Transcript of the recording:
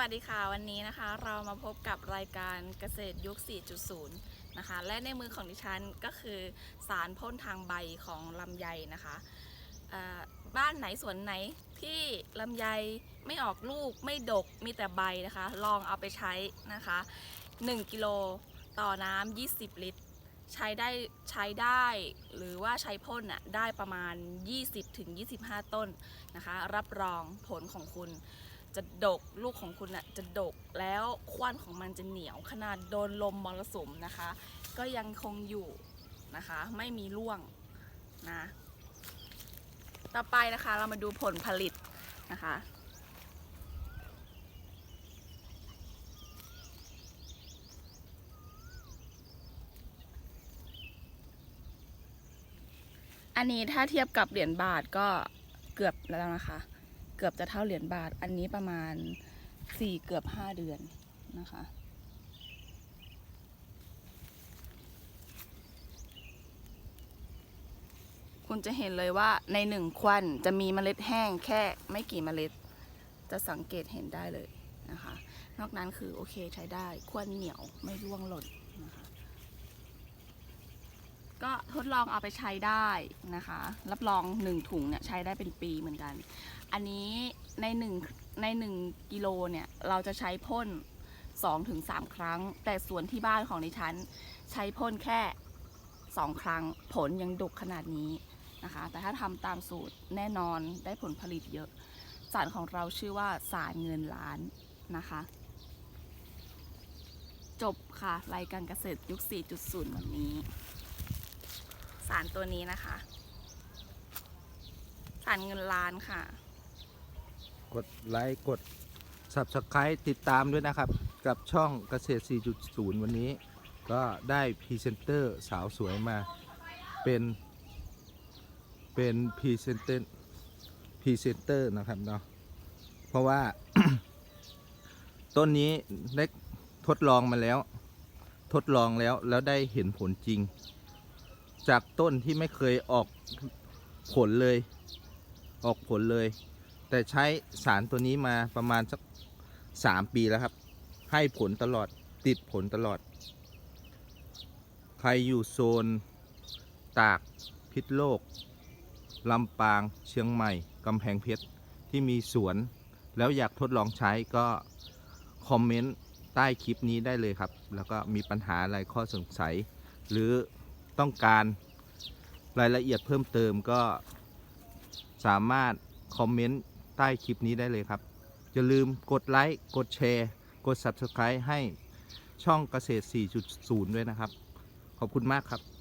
วัสดีค่ะวันนี้นะคะ เรามาพบกับรายการเกษตรยุค 4.0 นะคะ และในมือของดิฉันก็คือสารพ่นทางใบของลำไยนะคะบ้านไหนสวนไหนที่ลำไยไม่ออกลูกไม่ดกมีแต่ใบนะคะ ลองเอาไปใช้นะคะ 1 กิโลต่อน้ำ20 ลิตร ใช้ได้ใช้ได้หรือว่าใช้พ่นน่ะได้ประมาณ 20-25 ต้นนะคะ รับรองผลของคุณ จะดกลูกของคุณน่ะจะดกแล้วควันของมันจะเหนียวขนาดโดนลมมรสุมนะคะ ก็ยังคงอยู่นะคะ ไม่มีร่วงนะต่อไปนะคะเรามาดูผลผลิตนะคะอันนี้ถ้าเทียบกับเหรียญบาทก็เกือบแล้วนะคะ เกือบจะเท่าเหรียญบาท อันนี้ประมาณสี่เกือบห้าเดือนนะคะ คุณจะเห็นเลยว่าในหนึ่งควันจะมีเมล็ดแห้งแค่ไม่กี่เมล็ด จะสังเกตเห็นได้เลยนะคะ นอกนั้นคือโอเคใช้ได้ควันเหนียวไม่ร่วงหล่น ก็ทดลองเอาไปใช้ได้นะคะ รับรองหนึ่งถุงเนี่ยใช้ได้เป็นปีเหมือนกัน อันนี้ในหนึ่งในหนึ่งกิโลเนี่ยเราจะใช้พ่น2-3ถึงครั้ง แต่ส่วนที่บ้านของดิฉันใช้พ่นแค่2ครั้งผลยังดกขนาดนี้นะคะ แต่ถ้าทำตามสูตรแน่นอนได้ผลผลิตเยอะ สารของเราชื่อว่าสารเงินล้านนะคะ จบค่ะรายการเกษตรยุค 4.0 วันนี้ารตัวนี้นะคะ สารเงินล้านค่ะ กดไลค์กด Subscribe ติดตามด้วยนะครับ กับช่องเกษตร 4.0 วันนี้ ก็ได้พรีเซนเตอร์สาวสวยมาเป็น เป็นพรีเซนเตอร์พรีเซนเตอร์นะครับเนาะเพราะว่า ต้นนี้ได้ทดลองมาแล้ว ทดลองแล้วแล้วได้เห็นผลจริง จากต้นที่ไม่เคยออกผลเลย ออกผลเลย แต่ใช้สารตัวนี้มาประมาณสักสามปีแล้วครับ ให้ผลตลอดติดผลตลอด ใครอยู่โซน ตากพิษโลกลำปางเชียงใหม่กำแพงเพชรที่มีสวน แล้วอยากทดลองใช้ก็ คอมเมนต์ ใต้คลิปนี้ได้เลยครับ แล้วก็มีปัญหาอะไรข้อสงสัย หรือ ต้องการรายละเอียดเพิ่มเติมก็สามารถคอมเมนต์ใต้คลิปนี้ได้เลยครับ อย่าลืมกดไลค์ กดแชร์ กด Subscribe ให้ช่องเกษตร 4.0 ด้วยนะครับ ขอบคุณมากครับ